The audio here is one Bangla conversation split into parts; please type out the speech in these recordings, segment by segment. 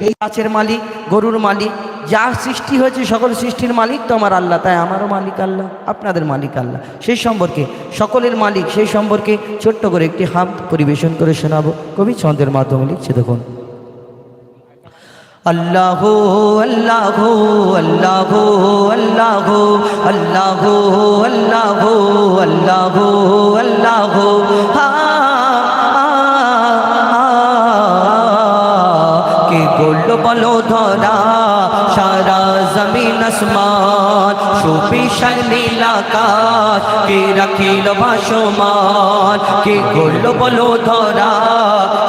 এই গাছের মালিক, গরুর মালিক, যা সৃষ্টি হয়েছে সকল সৃষ্টির মালিক তো আমার আল্লাহ, তাই আমারও মালিক আল্লাহ, আপনাদের মালিক আল্লাহ। সেই সম্পর্কে, সকলের মালিক, সেই সম্পর্কে ছোট্ট করে একটি হাম পরিবেশন করে শোনাবো। কবি ছন্দের মাধ্যমে লিখছে, দেখুন। আল্লাহ আল্লাহ আল্লাহ আল্লাহ আল্লাহ আল্লাহ আল্লাহ আল্লাহ কে বলো ধরা, সারা জমিন আসমান সুবিশাল নীলাকাশ কে রাখিল ভাসমান, কে করল বলো ধরা,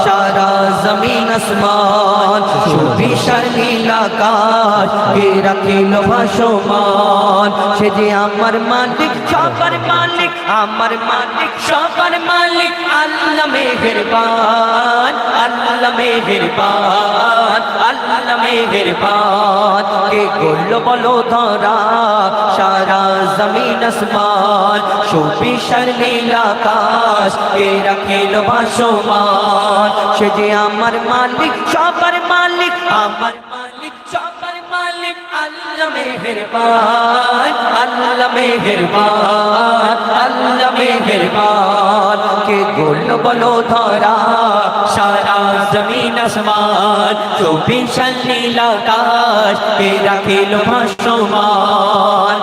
সারা জমিন আসমান সুবিশাল নীলাকাশ কে রাখিল ভাসমান। সে যে আমার মালিক সবার মালিক, আমার মালিক সবার মালিক আল্লাহ মেহেরবান আল্লাহ মেহেরবান আল্লাহ মেহেরবান। কে করল বলো ধরা, সারা জমিন আসমান সুপি সুবিশাল নীলাকাশ কে রাখিল ভাসমান সে যে আমার মালিক, সবার মালিক আমার আল্লাহ মেহেরবান আল্লাহ মেহেরবান, আল্লাহ বলো ধরা, সারা জমিন আসমান, চব্বিশ নীলাকাশ কে রাখিল ভাসমান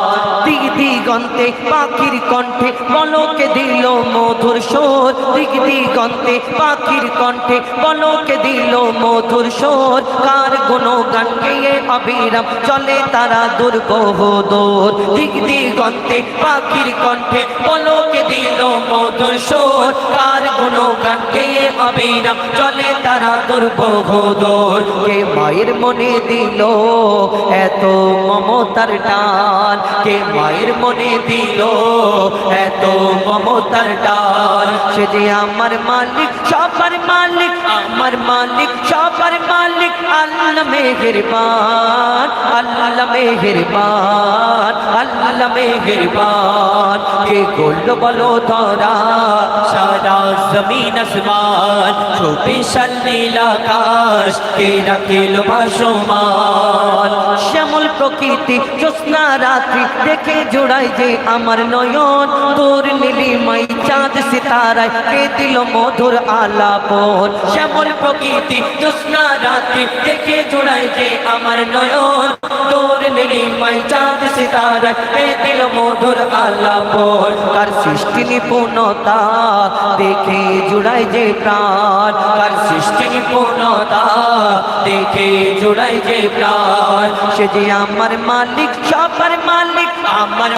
দিক দিগন্তে, পাখির কণ্ঠে বলকে দিল মধুর সোর দিক দিগন্তে, পাখির কণ্ঠে বলকে দিল মধুর সোর কার গুণ গান গেয়ে অবিরাম চলে তারা দুর্গ দোর। দিক দিগন্তে, পাখির কণ্ঠে বলকে দিল মধুর সোর কার গুণ গান গেয়ে অবিরাম চলে তারা দুর্গ দোর। কে মায়ের মনে দিল এত মমতার টান? কে মায়ের মনে দিল এত মমতার ডাল। সে যে আমার মালিক সবার মালিক আমার মালিক, সবার মালিক আল্লাহ মেহেরবান আল্লাহ মেহেরবান আল্লাহ মেহেরবান। কে করল বলো ধরা সারা জমিন আসমান চব্বিশাল নীলাকাশ কে রাখিল ভাসমান? শ্যামল প্রকৃতি, জ্যোৎস্না রাত্রি, দেখে জোড়াই যে আমার নয়ন, তোর নীলিমাই চাঁদ সিতারায় কে দিল মধুর আলাপন? শ্যামল প্রকৃতি, জ্যোৎস্না রাত্রি, দেখে জোড়াই যে আমার নয়ন। তোর নীলিমাই চাঁদ সিতারায়, কে দিল মধুর আলাপন? কার সৃষ্টি নিপুণতা, দেখে জুড়াই যে প্রাণ। কার সৃষ্টি নিপুণতা, দেখে জুড়াই যে প্রাণ। সে যে আমার মালিক সবার মালিক, আমার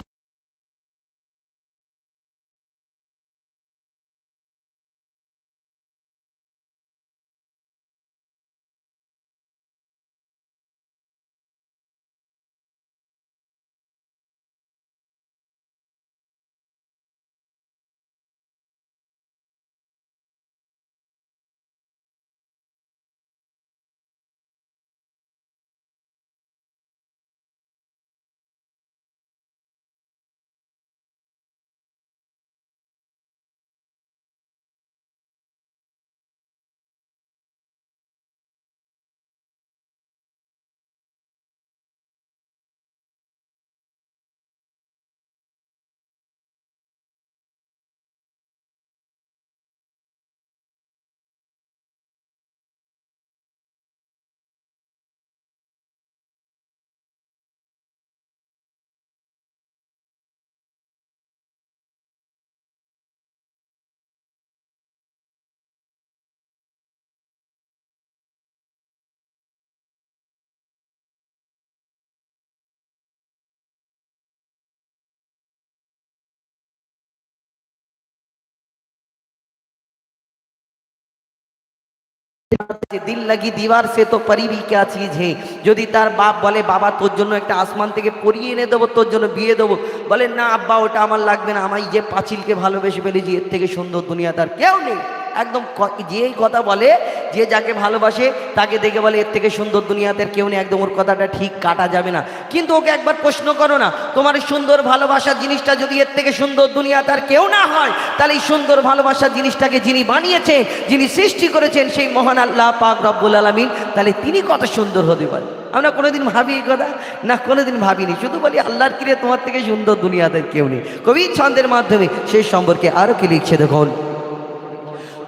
দিল লাগি দিবার, সে তো পরিবি কে চিজ হে। যদি তার বাপ বলে, বাবা, তোর জন্য একটা আসমান থেকে পরিয়ে এনে দেবো, তোর জন্য বিয়ে দেবো। বলে, না, আব্বা, ওটা আমার লাগবে না। আমার যে পাঁচিলকে ভালোবেসে ফেলেছি, এর থেকে সুন্দর দুনিয়া তার কেউ নেই। একদম যেই কথা বলে, যে যাকে ভালোবাসে, তাকে দেখে বলে, এর থেকে সুন্দর দুনিয়াতে কেউ নেই, একদম ওর কথাটা ঠিক কাটা যাবে না। কিন্তু ওকে একবার প্রশ্ন করো না, তোমার সুন্দর ভালোবাসার জিনিসটা যদি এর থেকে সুন্দর দুনিয়াতে আর কেউ না হয়, তাহলে এই সুন্দর ভালোবাসার জিনিসটাকে যিনি বানিয়েছে যিনি সৃষ্টি করেছেন, সেই মহান আল্লাহ পাক রব্বুল আলমিন, তাহলে তিনি কত সুন্দর হতে পারে? আমরা কোনোদিন ভাবি এই কথা? না, কোনোদিন ভাবিনি। শুধু বলি, আল্লাহর কিরে তোমার থেকে সুন্দর দুনিয়াতে কেউ নেই। কবি ছন্দের মাধ্যমে সেই সম্পর্কে আরও কি লিখছে দেখুন।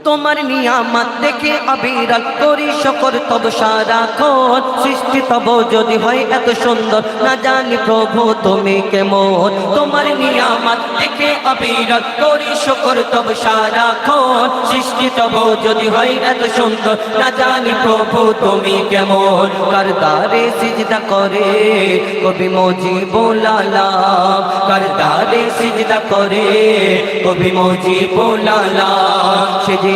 তোমার নিয়ামত দেখে অবিরল করি শকর, তব সারাক্ষণ সৃষ্টি তব যদি হয় এত সুন্দর। না জানি প্রভু তুমি কেমন। তোমার নিয়ামত দেখে অবিরল করি শকর, তব সারাক্ষণ সৃষ্টি তব যদি হয় এত সুন্দর। না জানি প্রভু তুমি কেমন। করদারে সিজদা করে কবি মজি বোলালা করদারে সিজদা করে কবি মজি বোলালা সে যে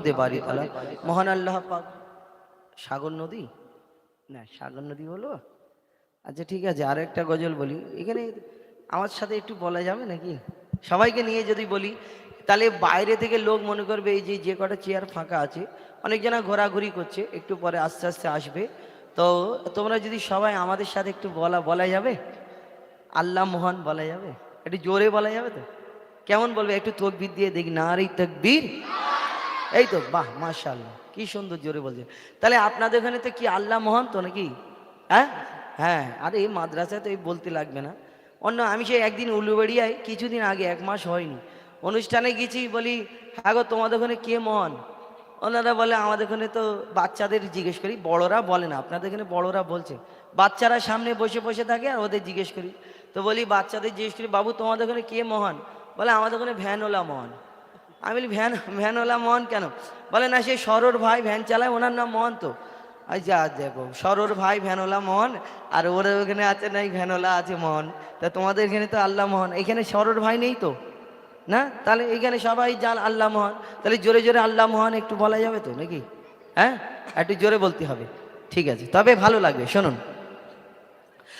হামদে বাড়ি তালা। মহান আল্লাহ পাক, সাগর নদী? না, সাগর নদী বলো আচ্ছা ঠিক আছে আর একটা গজল বলি। এখানে আমার সাথে একটু বলা যাবে নাকি? সবাইকে নিয়ে যদি বলি, তাহলে বাইরে থেকে লোক মনে করবে এই যে যে কটা চেয়ার ফাঁকা আছে, অনেক জনা ঘোরাঘুরি করছে, একটু পরে আস্তে আস্তে আসবে। তো তোমরা যদি সবাই আমাদের সাথে একটু বলা বলা যাবে? আল্লাহ মহান বলা যাবে? একটু জোরে বলা যাবে তো? কেমন বলবে? একটু তকবির দিয়ে দেখি না রে তকবির? এই তো, বাহ মাশাল্লাহ কি সুন্দর জোরে বলছে। তাহলে আপনাদের ওখানে তো কি আল্লাহ মহান তো নাকি? হ্যাঁ? হ্যাঁ আরে এই মাদ্রাসায় তো এই বলতে লাগবে না। অন্য, আমি সেই একদিন উলুবাড়িয়ায় কিছুদিন আগে, এক মাস হয়নি, অনুষ্ঠানে গেছি, বলি হ্যাঁ গো, তোমাদের ওখানে কে মহান? ওনারা বলে, আমাদের ওখানে তো বাচ্চাদের জিজ্ঞেস করি, বড়রা বলে না, আপনাদের এখানে বড়রা বলছে। বাচ্চারা সামনে বসে বসে থাকে আর ওদের জিজ্ঞেস করি। তো বলি, বাচ্চাদের জিজ্ঞেস করি, বাবু, তোমাদের ওখানে কে মহান? বলে, আমাদের ওখানে ভ্যানওয়ালা মহান। আমি বলি, ভ্যান, ভ্যানওয়ালা মহান কেন? বলে, না সেই সরোর ভাই ভ্যান চালায়, ওনার নাম মহান তো। আচ্ছা দেখো, সরোর ভাই ভ্যানওয়ালা মহান আর ওর ওখানে আছে নাই ভ্যানওয়ালা আছে মহান তা তোমাদের এখানে তো আল্লাহ মহন এখানে সরোর ভাই নেই তো? না? তাহলে এখানে সবাই জান আল্লাহ মহান তাহলে জোরে জোরে আল্লাহ মহান একটু বলা যাবে তো নাকি? হ্যাঁ? একটু জোরে বলতে হবে। ঠিক আছে, তবে ভালো লাগবে, শুনুন।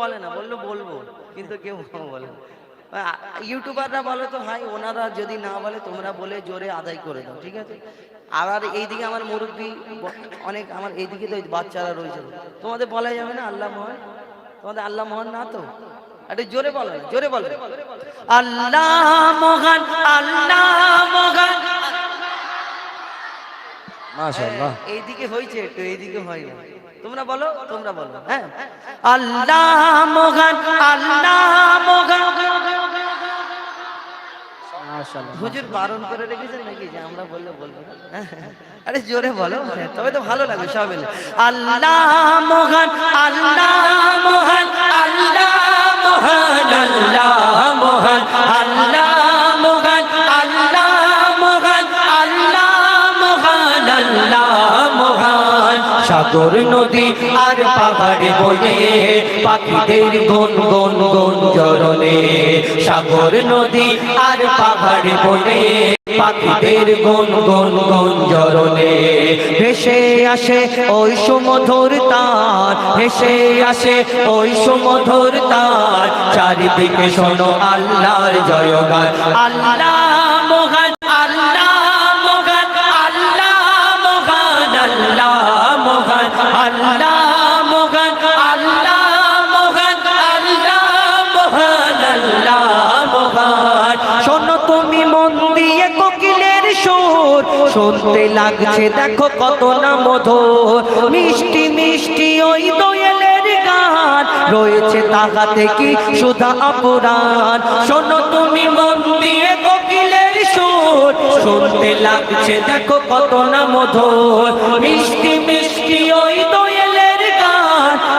বলে না বলল বলব কিন্তু কেউ বলে না। ইউটিউবাররা বলে তো ভাই ওনারা যদি না বলে তোমরা বলে জোরে আদায় করে দাও ঠিক আছে? আবার এইদিকে আমার মুরব্বী অনেক আমার এইদিকে তো বাচ্চারা রয়েছে। তোমাদের বলা যাবে না আল্লাহ মহান? তোমাদের আল্লাহ মহান না তো? একটু জোরে বলো জোরে বলো। আল্লাহ মহান আল্লাহ মহান। মাশাআল্লাহ। এইদিকে হয়েছে একটু এইদিকে হয় না। তোমরা বলো তোমরা বলো হ্যাঁ? আল্লাহ মহান আল্লাহ মহান। হুজুর বারণ করে রেখেছেন নাকি? যে আমরা বললে বলব আরে জোরে বলো তবে তো ভালো লাগবে সব আল্লাহ মহান আল্লাহ মহান আল্লাহ মহান আল্লাহ মহান আল্লাহ সাগর নদী আর পাহাড়ে বনে, পাখিদের গন গন গন জরনে সাগর নদী আর পাহাড়ে বনে, পাখিদের গন গন গন জরনে ভেসে আসে ওই সুমধুর তার, ভেসে আসে ওই সুমধুর তার। চারিদিকে শোনো আল্লাহর জয়গান, আল্লাহ শুনতে লাগছে, দেখো কত না মধুর। মিষ্টি মিষ্টি ওই দোয়েলের গান। রয়েছে তাহাতে কি সুধা অপুরাণ শোনো তুমি মন দিয়ে কোকিলের সুর। শুনতে লাগছে, দেখো কত না মধুর। মিষ্টি মিষ্টি ওই দোয়েলের গান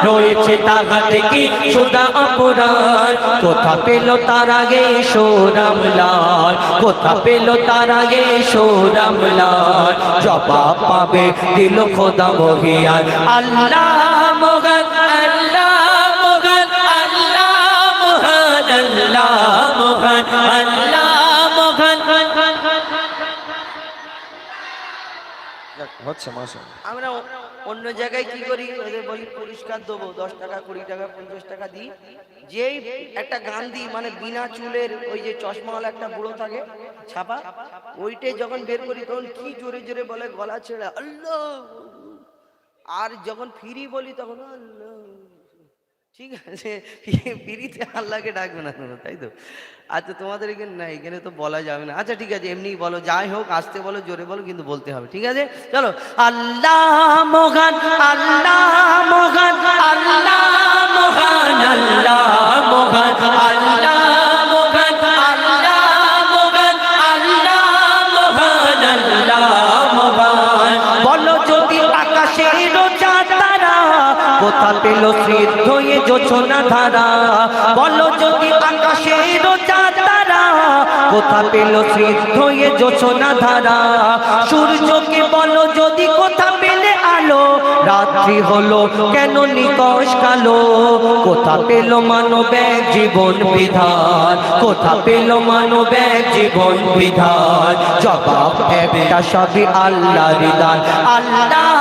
রয়েছে তাহাতে কি সুধা অপুরাণ কোথা পেল তার আগে সোরাম লাল? কোথা পেল তার আগে সোরাম লাল? জবাব পাবে, দিল খোদা মহিয়ান আল্লাহ মোগান আল্লাহ মোগান আল্লাহ মোহান আল্লাহ মোহান, আল্লাহ হচ্ছে মাসে আমরা অন্য জায়গায় কি করি? ওদের বলি পুরস্কার দেবো, দশ টাকা, কুড়ি টাকা, পঞ্চাশ টাকা দিই। যেই একটা গান দিই মানে বিনা চুলের ওই যে চশমাওয়ালা একটা বুড়ো থাকে, ছাপা, ওইটাই যখন বের করি, তখন কি জোরে জোরে বলে, গলা ছেড়ে, আল্লাহ! আর যখন ফিরি বলি, তখন, আল্লাহ! ঠিক আছে? ফিরিতে আল্লাহকে ডাকবে না তাই তো? আচ্ছা তোমাদের এখানে না, এখানে তো বলা যাবে না। আচ্ছা ঠিক আছে এমনি বলো, যাই হোক, আসতে বলো, জোরে বলো, কিন্তু বলতে হবে, ঠিক আছে? চলো। আল্লাহ মোহান আল্লাহ মোহান আল্লাহ মোহান আল্লাহ মোহান, আল্লাহ কোথা পেল সিদ্ধ এ যোচনা ধারা। বলো যদি আকাশে রোজা তারা, কোথা পেল সিদ্ধ এ যোচনা ধারা? সূর্যকে বলো যদি কোথা পেলে আলো, রাত্রি হলো কেন নিকশ কালো? কোথা পেল মানব জীবন বিধান? কোথা পেল মানব জীবন বিধান? জবাব একটা সবই আল্লাহ দান আল্লাহ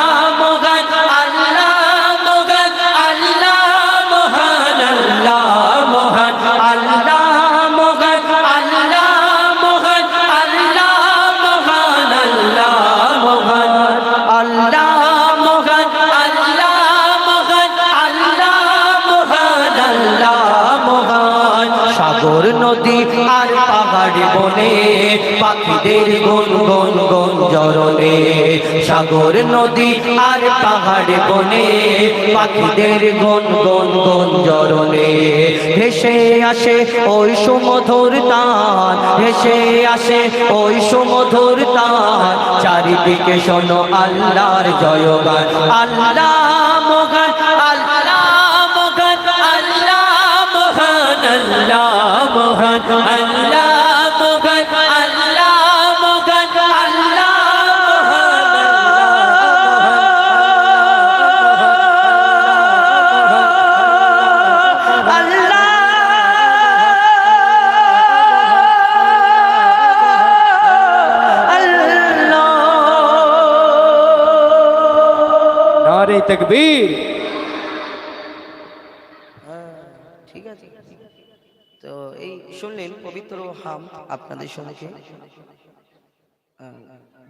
সাগর নদী আর পাহাড় বনে, পাখিদের গুন গুন গুন জরনে ভেসে আসে ওই সুমধুর তান ভেসে আসে ওই সুমধুর তান চারিদিকে শোনো আল্লাহর জয়গান, আল্লাহ মোগান আল্লাহ মোগান আল্লাহ মোহান আল্লাহ মোহান, আল্লাহ নারে তাকবীর। ঠিক আছে। তো এই শুনলেন পবিত্র হাম আপনাদের সম্মুখে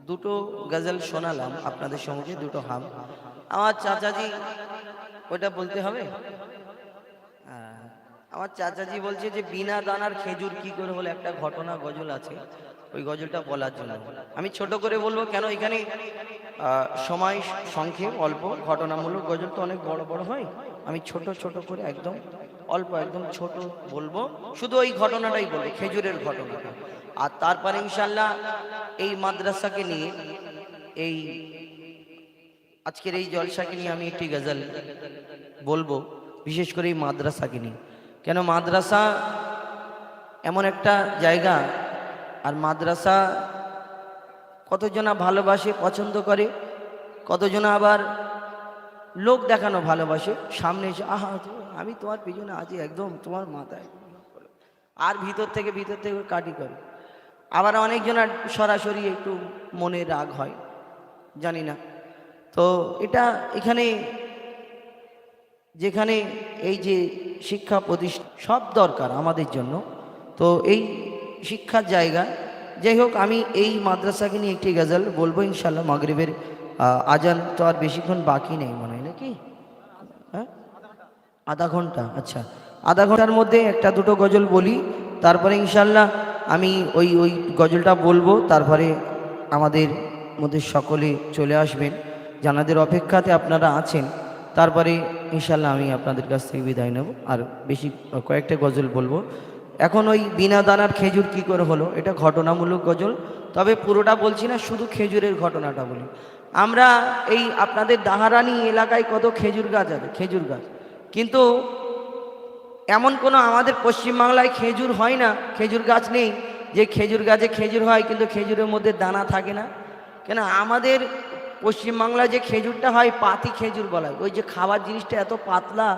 দুটো গজল শোনালাম আপনাদের সম্মুখে দুটো হাম। আমার চাচাজি ওটা বলতে হবে? আমার চাচাজি বলছে যে, বিনা দানার খেজুর কি করে হলো? একটা ঘটনা, গজল আছে। ওই গজলটা বলার জন্য। আমি ছোট করে বলব, কেন এখানে সময় সংক্ষেপ, অল্প, ঘটনামূলক গজল তো অনেক বড় বড় হয়। আমি ছোট ছোট করে একদম, অল্প একদম ছোট বলব। শুধু ওই ঘটনাটাই বলব, খেজুরের ঘটনাটা। আর তারপরে ইনশাল্লাহ এই মাদ্রাসাকে নিয়ে, এই আজকের এই জলসাকে নিয়ে আমি একটি গজল বলব, বিশেষ করে এই মাদ্রাসাকে নিয়ে। কেন মাদ্রাসা এমন একটা জায়গা, আর মাদ্রাসা কতজনা ভালোবাসে, পছন্দ করে, কতজনা আবার লোক দেখানো ভালোবাসে, সামনে এসে, আহা আমি তোমার পিছনে আছি একদম, তোমার মাথায়। আর ভিতর থেকে ভিতর থেকে কাটি করে। আবার অনেকজনের সরাসরি একটু মনে রাগ হয়, জানি না। তো এটা এখানে, যেখানে এই যে শিক্ষা প্রতিষ্ঠান সব দরকার আমাদের জন্য। তো এই শিক্ষার জায়গা যাই হোক, আমি এই মাদ্রাসাকে নিয়ে একটি গজল বলব ইনশাল্লাহ মাগরিবের আজান তো আর বেশিক্ষণ বাকি নেই মনে হয়, নাকি? হ্যাঁ? আধা ঘণ্টা আচ্ছা। আধা ঘণ্টার মধ্যে একটা দুটো গজল বলি, তারপরে ইনশাল্লাহ আমি ওই ওই গজলটা বলব, তারপরে আমাদের মধ্যে সকলে চলে আসবেন। জানাদের অপেক্ষাতে আপনারা আছেন, তারপরে ইনশাল্লাহ আমি আপনাদের কাছ থেকে বিদায় নেব। আর বেশি কয়েকটা গজল বলব। এখন ওই বিনা দানার খেজুর কি করে হলো? এটা ঘটনামূলক গজল। তবে পুরোটা বলছি না, শুধু খেজুরের ঘটনাটা বলি। আমরা এই আপনাদের দাহারানি এলাকায় কত খেজুর গাছ আছে, খেজুর গাছ। কিন্তু এমন কোনো আমাদের পশ্চিমবাংলায় খেজুর হয় না, খেজুর গাছ নেই, যে খেজুর গাছে খেজুর হয় কিন্তু খেজুরের মধ্যে দানা থাকে না। কেন, আমাদের পশ্চিমবাংলায় যে খেজুরটা হয়, পাতি খেজুর বলা ওই যে খাবার জিনিসটা এত পাতলা,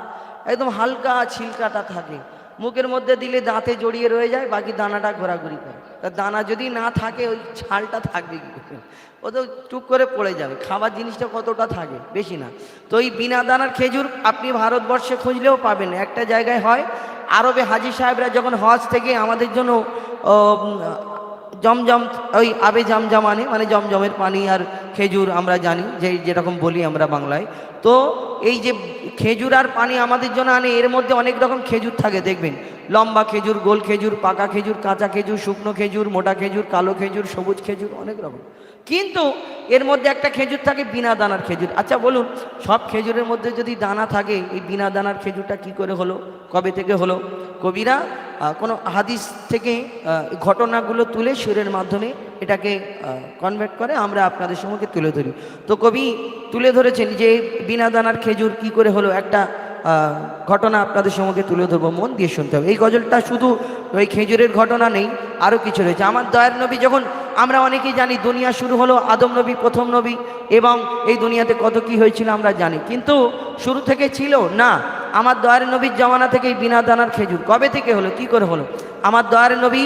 একদম হালকা ছিলকাটা থাকে। মুখের মধ্যে দিলে দাঁতে জড়িয়ে রয়ে যায়, বাকি দানাটা ঘোরাঘুরি করে। তা দানা যদি না থাকে, ওই ছালটা থাকবে ও তো টুক করে পড়ে যাবে। খাবার জিনিসটা কতটা থাকে? বেশি না। তো এই বিনা দানার খেজুর আপনি ভারতবর্ষে খুঁজলেও পাবেন। একটা জায়গায় হয়, আরবে হাজি সাহেবরা যখন হজ থেকে আমাদের জন্য জমজম, ওই আবে জমজম আনে মানে জমজমের পানি আর খেজুর আমরা জানি যে যেরকম বলি আমরা বাংলায়। তো এই যে খেজুর আর পানি আমাদের জন্য আনে, এর মধ্যে অনেক রকম খেজুর থাকে, দেখবেন? লম্বা খেজুর, গোল খেজুর, পাকা খেজুর, কাঁচা খেজুর, শুকনো খেজুর, মোটা খেজুর, কালো খেজুর, সবুজ খেজুর, অনেক রকম। কিন্তু এর মধ্যে একটা খেজুর থাকে বিনা দানার খেজুর। আচ্ছা বলুন, সব খেজুরের মধ্যে যদি দানা থাকে, এই বিনা দানার খেজুরটা কি করে হলো? কবে থেকে হলো? কবিরা কোনো হাদিস থেকে ঘটনাগুলো তুলে সুরের মাধ্যমে এটাকে কনভার্ট করে, আমরা আপনাদের সম্মুখে তুলে ধরি। তো কবি তুলে ধরেছেন যে, বিনা দানার খেজুর কি করে হলো? একটা ঘটনা আপনাদের সম্মুখে তুলে ধরবো, মন দিয়ে শুনতে হবে। এই গজলটা শুধু ওই খেজুরের ঘটনা নেই আরও কিছু রয়েছে। আমার দয়ার নবী যখন, আমরা অনেকেই জানি দুনিয়া শুরু হলো আদম নবী, প্রথম নবী, এবং এই দুনিয়াতে কত কি হয়েছিল আমরা জানি। কিন্তু শুরু থেকে ছিল না। আমার দয়ার নবীর জমানা থেকে এই বিনা দানার খেজুর। কবে থেকে হলো? কি করে হলো? আমার দয়ার নবী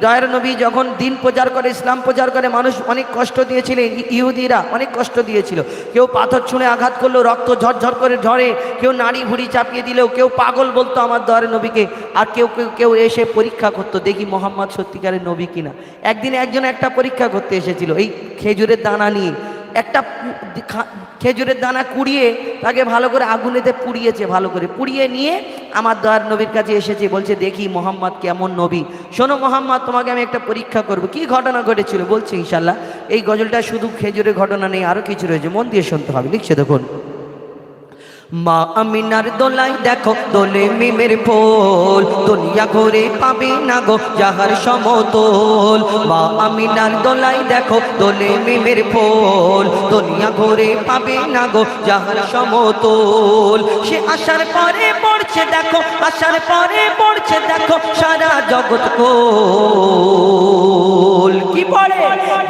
দয়ার নবী যখন দিন প্রচার করে, ইসলাম প্রচার করে, মানুষ অনেক কষ্ট দিয়েছিলেন ইহুদিরা অনেক কষ্ট দিয়েছিল। কেউ পাথর ছুঁড়ে আঘাত করল, রক্ত ঝরঝর করে ঝরে, কেউ নাড়ি ভুড়ি চাপিয়ে দিলেও কেউ পাগল বলতো আমার দয়ার নবীকে, আর কেউ কেউ কেউ এসে পরীক্ষা করতো, দেখি মোহাম্মদ সত্যিকারের নবী কিনা। একদিন একজন একটা পরীক্ষা করতে এসেছিল, এই খেজুরের দানা নিয়ে। একটা খেজুরের দানা কুড়িয়ে তাকে ভালো করে আগুনেতে পুড়িয়েছে, ভালো করে। পুড়িয়ে নিয়ে আমার দয়ার নবীর কাছে এসেছে, বলছে, দেখি মোহাম্মদ কেমন নবী। শোনো মোহাম্মদ, তোমাকে আমি একটা পরীক্ষা করব। কি ঘটনা ঘটেছিল? বলছে ইনশাল্লাহ এই গজলটা শুধু খেজুরের ঘটনা নেই আরও কিছু রয়েছে। মন দিয়ে শুনতে হবে, লিখছে দেখুন। মা আমিনার দোলাই দেখো, দোলে মিমের ফুল। দুনিয়া ঘরে পাবে না গো যাহার সমতল। মা আমিনার দোলাই দেখো, দোলে মিমের ফুল। দুনিয়া ঘরে পাবে না গো যাহার সমতল। সে আসার পরে পড়ছে দেখো আসার পরে পড়ছে দেখো সারা জগৎ কি পড়ে।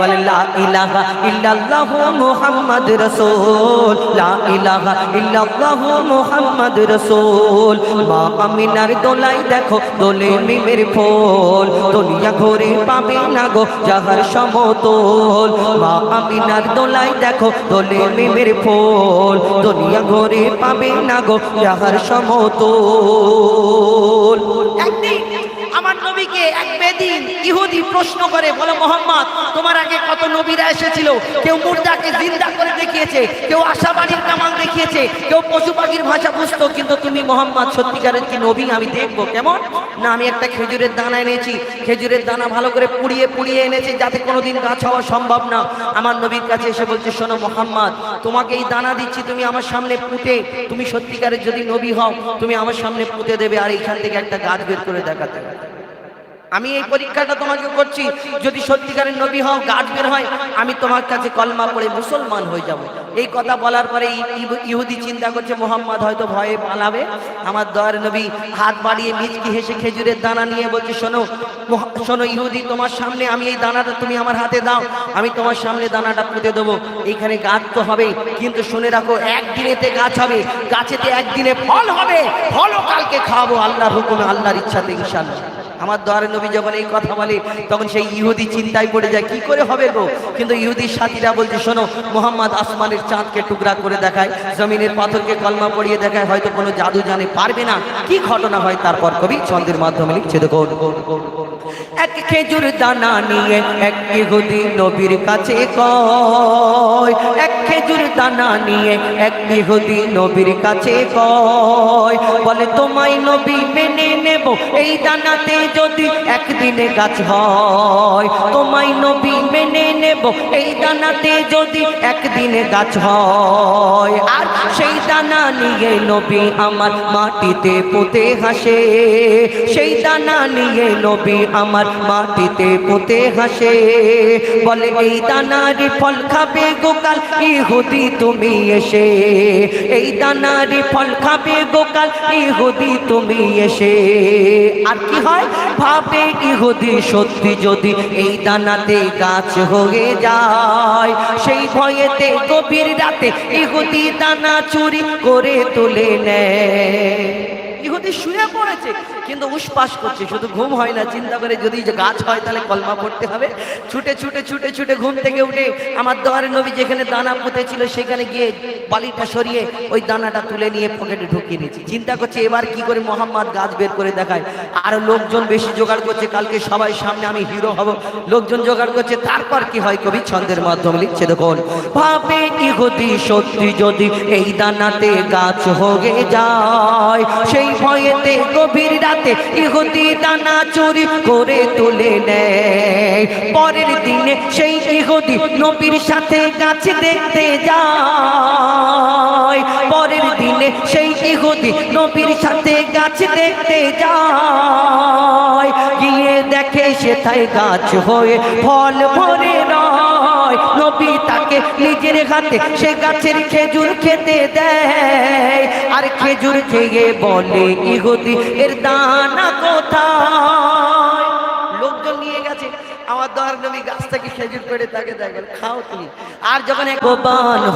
বলে লা ইলাহা ইল্লাল্লাহ মুহাম্মদ রাসূল। লা ইলাহা ইল্লাল্লাহ মুহাম্মদ রাসূল। মা আমিনার দোলাই দেখো দোলে মিমের ফুল। দুনিয়া ঘুরে পাবে না গো যাহার সমতল। মা আমিনার দোলাই দেখো দোলে মিমের ফুল। দুনিয়া ঘুরে পাবে না গো যাহার সমতল। একদিন নবীকে এক বেদিন ইহুদি প্রশ্ন করে, বলে মোহাম্মদ, তোমার আগে কত নবীরা এসেছিল? কেউ মুর্দাকে জিন্দা করে দেখিয়েছে, কেউ আশাবাড়ির কামাল দেখিয়েছে, কেউ পশু পাখির ভাষা বুঝতো, কিন্তু তুমি মোহাম্মদ, সত্যিকারের কি নবী? আমি দেখব, কেমন? না, আমি একটা খেজুরের দানা এনেছি। খেজুরের দানা ভালো করে পুড়িয়ে পুড়িয়ে এনেছি, যাতে কোনোদিন গাছ হওয়া সম্ভব না। আমার নবীর কাছে এসে বলছে, শোনো মোহাম্মদ, তোমাকে এই দানা দিচ্ছি, তুমি আমার সামনে পুঁতে, তুমি সত্যিকারের যদি নবী হও, তুমি আমার সামনে পুঁতে দেবে, আর এইখান থেকে একটা গাছ বের করে দেখাতে আমি এই পরীক্ষাটা তোমাকে করছি। যদি সত্যিকারের নবী হও, গাছ বের হয়, আমি তোমার কাছে কলমা পড়ে মুসলমান হয়ে যাব। এই কথা বলার পরে ইহুদি চিন্তা করছে, মোহাম্মদ হয়তো ভয়ে পালাবে। আমার দয়ার নবী হাত বাড়িয়ে মিচকি হেসে খেজুরের দানা নিয়ে বলছে, শোনো শোনো ইহুদি, তোমার সামনে আমি এই দানাটা তুমি আমার হাতে দাও। আমি তোমার সামনে দানাটা পুঁতে দেবো। এইখানে গাছ তো হবে, কিন্তু শুনে রাখো, একদিনেতে গাছ হবে। গাছেতে একদিনে ফল হবে। ফলও কালকে খাওয়াবো। আল্লাহর হুকুমে, আল্লাহর ইচ্ছাতে ইনশাল্লাহ আমার দোয়ারে নবী যখন এই কথা বলে, তখন সেই ইহুদি চিন্তায় পড়ে যায়, কি করে হবে গো? কিন্তু ইহুদির সাথীরা বলছে, শোনো, মোহাম্মদ আসমানের চাঁদকে টুকরা করে দেখায়, জমিনের পাথরকে কলমা পড়িয়ে দেখায়, হয়তো কোনো জাদু জানে পারবে না। কি ঘটনা হয়? তারপর কবি চন্দ্রের মাধ্যমে লিখছে দেখো এক খেজুর দানা নিয়ে এক ইহুদি নবীর কাছে কয়। এক খেজুর দানা নিয়ে এক ইহুদি নবীর কাছে কয়। বলে, তোমায় নবী মেনে নেব। এই দানাতে যদি একদিনে গাছ হয়, তোমায় নবী মেনে নেব এই দানাতে যদি একদিনে গাছ হয়, আর সেই দানা নিয়ে নবী আমার মাটিতে পুঁতে হাসে। সেই দানা নিয়ে নবী আমার মাটিতে পুঁতে হাসে। বলে, এই দানারি ফল খাবে গোকাল ইহুদি তুমি এসে। এই দানারি ফল খাবে গোকাল ইহুদি তুমি এসে। আর কি হয়? ভাবে ইহুদি সত্যি যদি এই দানাতে গাছ হয়ে যায়। সেই ভয়েতে গভীর রাতে ইহুদি দানা চুরি করে তুলে নেয়। ইহুদি শুয়ে পড়েছে, কিন্তু উসপাস করছে, শুধু ঘুম হয় না, চিন্তা করে যদি গাছ হয় তাহলে কলমা পড়তে হবে। ছুটে ছুটে ছুটে ছুটে ঘুম থেকে উঠে আমার দোয়ারে নবী যেখানে দানা পুঁতে ছিল, সেখানে গিয়ে বালিটা সরিয়ে ওই দানাটা তুলে নিয়ে পকেটে ঢুকিয়ে নিয়েছি। চিন্তা করছে, এবার কি করে মোহাম্মদ গাছ বের করে দেখায়? আর লোকজন বেশি জোগাড় করছে, কালকে সবাই সামনে আমি হিরো হব। লোকজন জোগাড় করছে, তারপর কি হয় কবি ছন্দের মাধ্যমে লিখছে, দেখুন, ভাবে ইহুদি সত্যি যদি এই দানাতে গাছ হয়ে যায়, সেই ভয়েতে, গভীর রাতে ইহুদি দানা চুরি করে তুলে নেয়। পরের দিনে সেই ইহুদি নবীর সাথে গাছ দেখতে যায়। পরের দিনে সেই ইহুদি নবীর সাথে গাছ দেখতে যায়। গিয়ে দেখে সেথায় গাছ হয়ে ফল ভরে নয় তাকে নিজের হাতে সে গাছের খেজুর খেতে দেয়। আর খেজুর খেয়ে বলে, ইহুদি, এর দানা কোথায়? দর নবী গাছ থেকে খেজুর তাকে দেখেন, খাও তুমি। আর যখন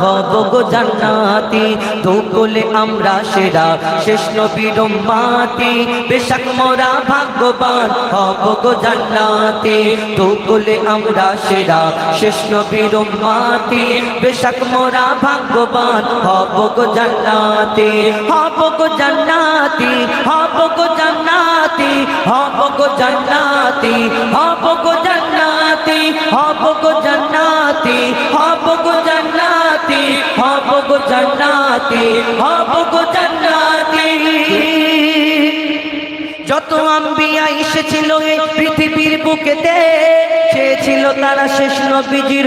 হব গো জান্নাতি আমরা সেরা, শেষ বেশাক মোরা ভাগ্যবান হব গো জান্নাতি বলে আমরা সেরা, শেষ নবীর মাতি বেশাক মোরা ভাগ্যবান হব গো জান্নাতি, হব গো জান্নাতি, হব গো জান্নাতি, হব গো জান্নাতি, হব গো জান্নাতি। জান্নাতি, হব গো জান্নাতি। যত আম্বিয়া এসেছিল এই পৃথিবীর বুকেতে সে ছিল তারা শেষ নবীজির